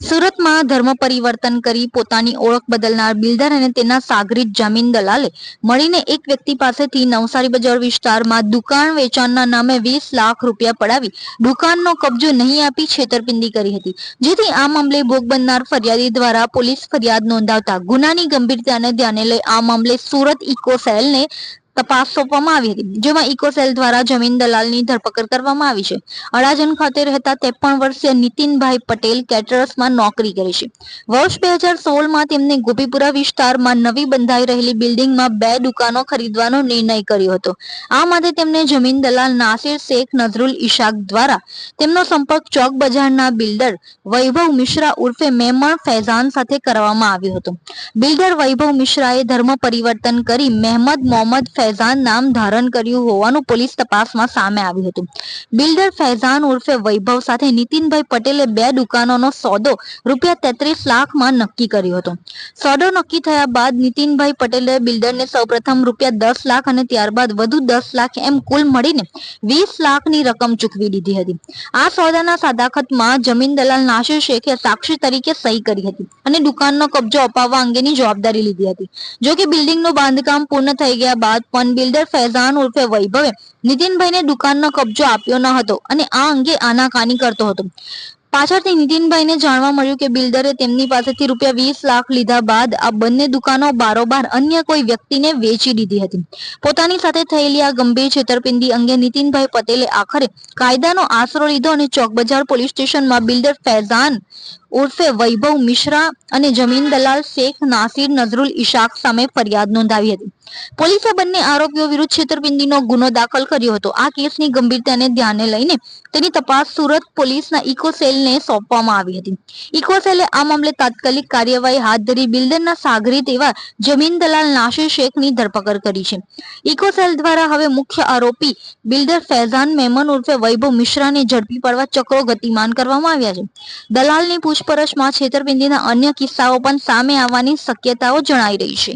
સુરતમાં ધર્મ પરિવર્તન કરી પોતાની ઓળખ બદલનાર બિલ્ડર અને તેના સાગરીત જમીન દલાલે મળીને એક વ્યક્તિ પાસેથી નવસારી બજાર વિસ્તારમાં દુકાન વેચાણના નામે વીસ લાખ રૂપિયા પડાવી દુકાનનો કબજો નહીં આપી છેતરપિંડી કરી હતી. જેથી આ મામલે ભોગ બનનાર ફરિયાદી દ્વારા પોલીસ ફરિયાદ નોંધાવતા ગુનાની ગંભીરતાને ધ્યાને લઈ આ મામલે સુરત ઇકો સેલને તપાસ સોંપવામાં આવી હતી જેમાં ઇકોસેલ દ્વારા જમીન દલાલની ધરપકડ કરવામાં આવી છે. અડાજણ ખાતે રહેતા ત્રેપન વર્ષીય નીતિનભાઈ પટેલ કેટરર્સમાં નોકરી કરે છે. વર્ષ બે હજાર સોળમાં તેમને ગોપીપુરા વિસ્તારમાં નવી બંધાઈ રહેલી બિલ્ડિંગમાં બે દુકાનો ખરીદવાનો નિર્ણય કર્યો હતો. આ માટે તેમને જમીન દલાલ નાસિર શેખ નઝરુલ ઇશાક દ્વારા તેમનો સંપર્ક ચોક બજારના બિલ્ડર વૈભવ મિશ્રા ઉર્ફે મેમણ ફૈઝાન સાથે કરવામાં આવ્યો હતો. બિલ્ડર વૈભવ મિશ્રાએ ધર્મ પરિવર્તન કરી મહેમદ મોહમ્મદ ફૈઝાન નામ ધારણ કર્યું હોવાનું પોલીસ તપાસમાં સામે આવ્યું હતું. બિલ્ડર ફૈઝાન ઉર્ફે વૈભવ સાથે નીતિનભાઈ પટેલે બે દુકાનોનો સોદો રૂપિયા તેત્રીસ લાખમાં નક્કી કર્યો હતો. સોદો નક્કી થયા બાદ નીતિનભાઈ પટેલે બિલ્ડરને સૌપ્રથમ રૂપિયા દસ લાખ અને ત્યારબાદ વધુ દસ લાખ એમ કુલ મળીને વીસ લાખની રકમ ચૂકવી દીધી હતી. આ સોદાના સાદાખતમાં જમીન દલાલ નાસિર શેખે સાક્ષી તરીકે સહી કરી હતી અને દુકાનનો કબજો અપાવવા અંગેની જવાબદારી લીધી હતી. જો કે બિલ્ડિંગનું બાંધકામ પૂર્ણ થઈ ગયા બાદ પણ બિલ્ડર ફૈઝાન ઉર્ફે વૈભવે નીતિનભાઈને દુકાનનો કબજો આપ્યો ન હતો અને આ અંગે આનાકાની કરતો હતો. પાછળથી નીતિનભાઈને જાણવા મળ્યું કે બિલ્ડરે તેમની પાસેથી રૂપિયા વીસ લાખ લીધા બાદ આ બંને દુકાનો બારોબાર અન્ય કોઈ વ્યક્તિને વેચી દીધી હતી. પોતાની સાથે થયેલી આ ગંભીર છેતરપિંડી અંગે નીતિનભાઈ પટેલે આખરે કાયદાનો આશરો લીધો અને ચોક બજાર પોલીસ સ્ટેશનમાં બિલ્ડર ફૈઝાન ઉર્ફે વૈભવ મિશ્રા અને જમીન દલાલ શેખ નાસિર નઝરુલ ઇશાક સામે ફરિયાદ નોંધાવી હતી. પોલીસે બંને આરોપીઓ વિરુદ્ધ છેતરપિંડીનો ગુનો દાખલ કર્યો હતો. આ કેસની ગંભીરતાને ધ્યાને લઈને તેની તપાસ સુરત પોલીસના ઇકો સોંપવામાં આવી હતી. ઇકો આ મામલે તાત્કાલિક કાર્યવાહી હાથ ધરી બિલ્ડરના સાગરીત એવા જમીન દલાલ નાસિર શેખની ધરપકડ કરી છે. ઇકો સેલ દ્વારા હવે મુખ્ય આરોપી બિલ્ડર ફૈઝાન મેમન ઉર્ફે વૈભવ મિશ્રાને ઝડપી પાડવા ચક્રો ગતિમાન કરવામાં આવ્યા છે. દલાલની પૂછપરછમાં છેતરપિંડીના અન્ય કિસ્સાઓ પણ સામે આવવાની શક્યતાઓ જણાઈ રહી છે.